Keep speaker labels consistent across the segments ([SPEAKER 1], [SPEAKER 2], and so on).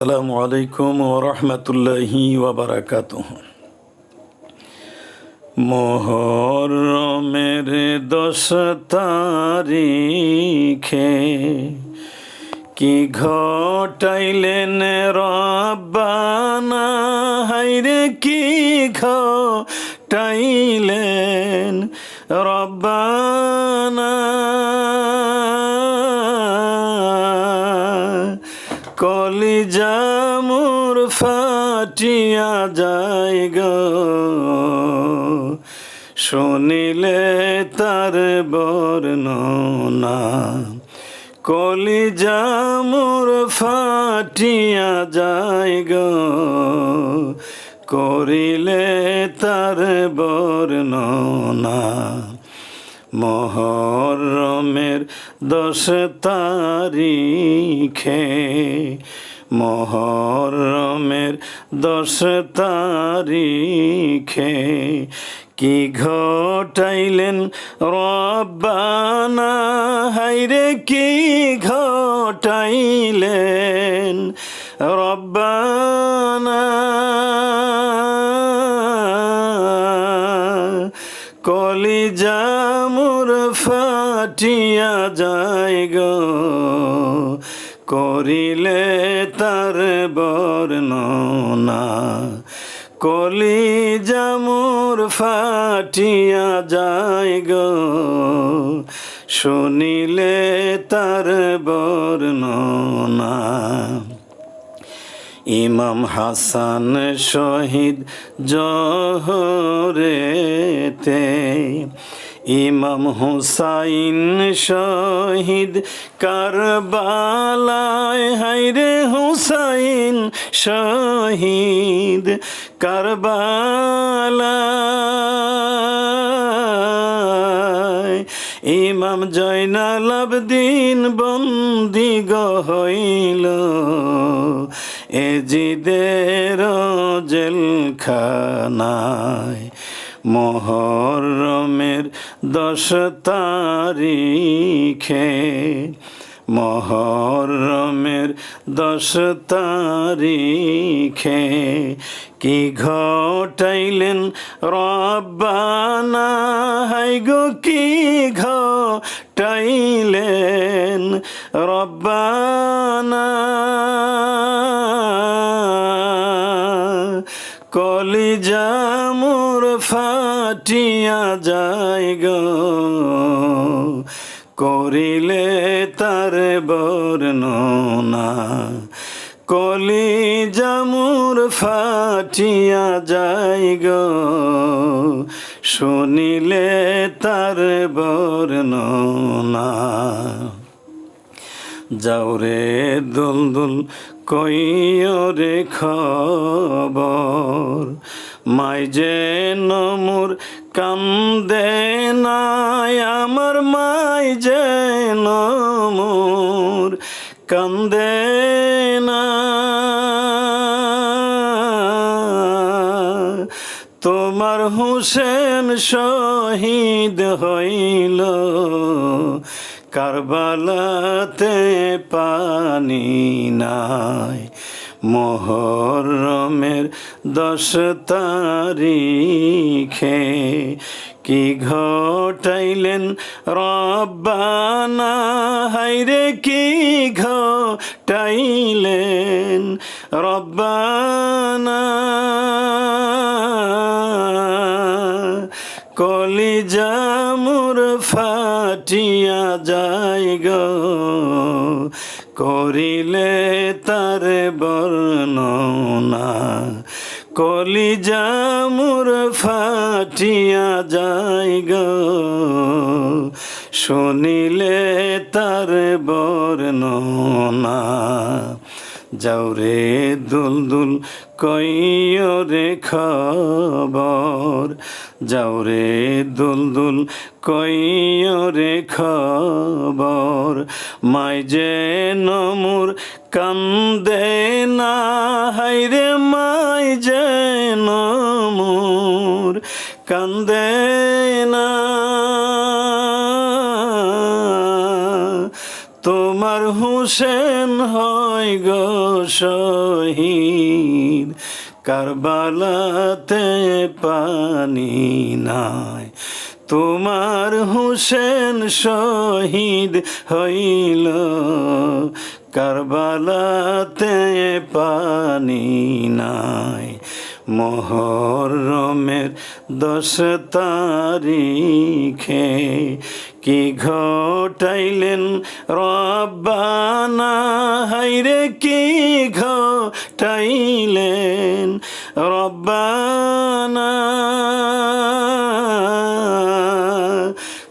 [SPEAKER 1] আসসালামু আলাইকুম ওরহমতুল্লাহি ওবরাকাত মোহরমের দশ তারিখে কি ঘটাইলেন রব্বানা? হাইরে কি ঘটাইলেন রব্বানা? ফাটিয়া যায় গো। শুনিলে তার বর্ণনা, কলিজা মোর ফাটিয়া যায় গো। করিলে তার বর্ণনা, মহরমের দশ তারিখে মহরমের দশ তারিখে কি ঘটাইলেন রব্বানা? হাইরে কি ঘটাইলেন রব্বানা? কলিজা মোর ফাটিয়া যায় গো। করিলে তার বর্ণনা। কলিজা মোর ফাটিয়া যায় গো। শুনিলে তার বর্ণনা। ইমাম হাসান শহীদ জহরেতে ইমাম হুসাইন শহীদ কারবালায় হাইরে হুসাইন শহীদ কারবালায়। ইমাম জয়নাল বন্দি গহইল এজিদের জেলখানায়। মোহরমের দশ তারিখে মহরমের দশ তারিখে কি ঘটাইলেন রব্বানা? হাই গো কি ঘটাইলেন রব্বানা? কলিজা মোর ফাটিয়া যায় গো করিলে তার বর্ণনা। কলিজা মোর ফাটিয়া যায় গো শুনিলে তার বর্ণনা। যাওরে দুল দুল কইরে খবর। মাই যে নমুর কান্দে নাই, আমার মাই যে নমুর কান্দে তোমার হুসেন শহীদ হইল কারবালাতে পানি নাই। মোহরমের দশ তারিখে কি ঘটাইলেন রব্বানা? হাইরে কি ঘটাইলেন রব্বানা? কলিজা মোর ফাটিয়া যায় গো। করিলে তার বর্ণনা। কলিজা মোর ফাটিয়া যায় গো। শুনিলে তার বর্ণনা। যাওরে দুল দুল কইরে খবর। যাওরে দুল দুল কইরে খবর। মাই যে নমুর কান্দে না হাইরে মাই যে নমুর কান্দে না। তোমার হুসেন হয় গো শহীদ কারবালাতে পানি নাই। তোমার হুসেন শহীদ হইল। কারবালাতে পানি নাই। মোহরমের দশ তারিখে কি ঘটাইলেন রব্বানা? হাইরে কি ঘটাইলেন? রব্বানা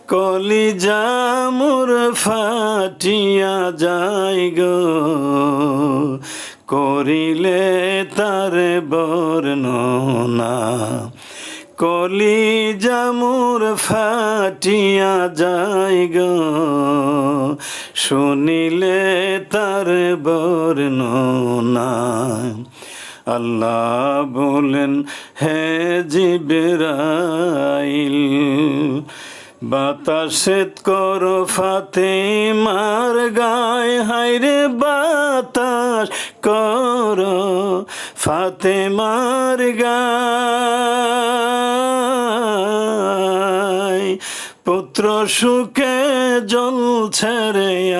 [SPEAKER 1] কলিজা মোর ফাটিয়া যাই গো। করিলে তার বর্ণনা। কলিজা মোর ফাটিয়া যাই গো। শুনিলে তার বর্ণনা। আল্লাহ বলেন, হে জিবরাইল বাতাসেত করো ফাতে মার গায় হাইরে বাতাস করো ফাতে মার গায়। পুত্র সুখে জল ছেড়ে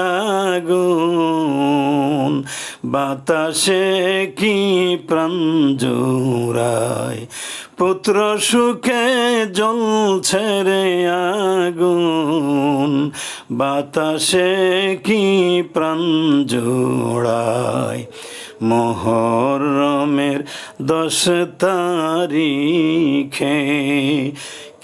[SPEAKER 1] আগুন। বাতাসে কি প্রাণ জোড়ায়? পুত্র সুখে জল ছেড়ে আগুন। বাতাসে কি প্রাণ জোড়ায়? মোহরমের দশ তারিখে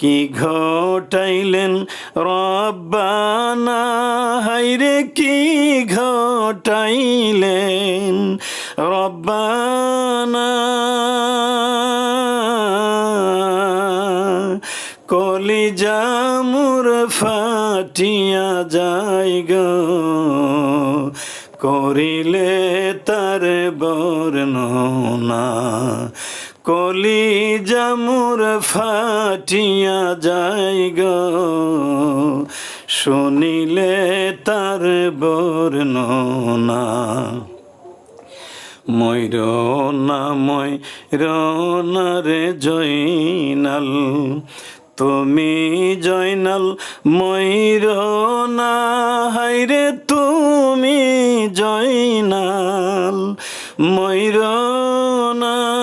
[SPEAKER 1] কি ঘটাইলেন? রব্বানা হাইরে কি ঘটাইলেন? রব্বানা, কলিজা মুর ফাটিয়া যাই গো। করিলে তার বর্ণনা কলি জামুর ফাটিয়া যাই গো শুনিলে তার বর্ণনা ময়ূর না, ময়ূর রে জয়নাল। তুমি জয়নাল, ময়ূর না হাইরে তুমি জয়নাল। ময়ূর না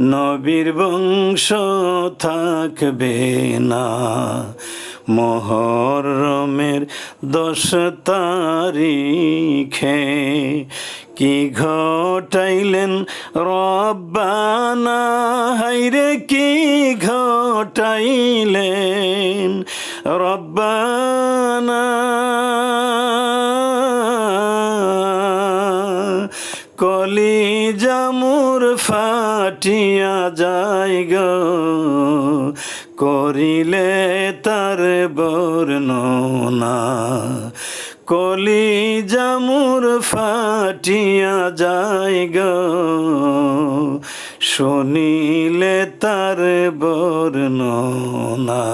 [SPEAKER 1] নবীর বংশ থাকবে না। মোহরমের দশ তারিখে কি ঘটাইলেন রব্বানা? হাইরে কি ঘটাইলেন রব্বানা? কলি জামুর ফাটিয়া যাই গো করিলে তার বর্ণনা। কলি জামুর ফাটিয়া যাই গো শুনিলে তার বর্ণনা।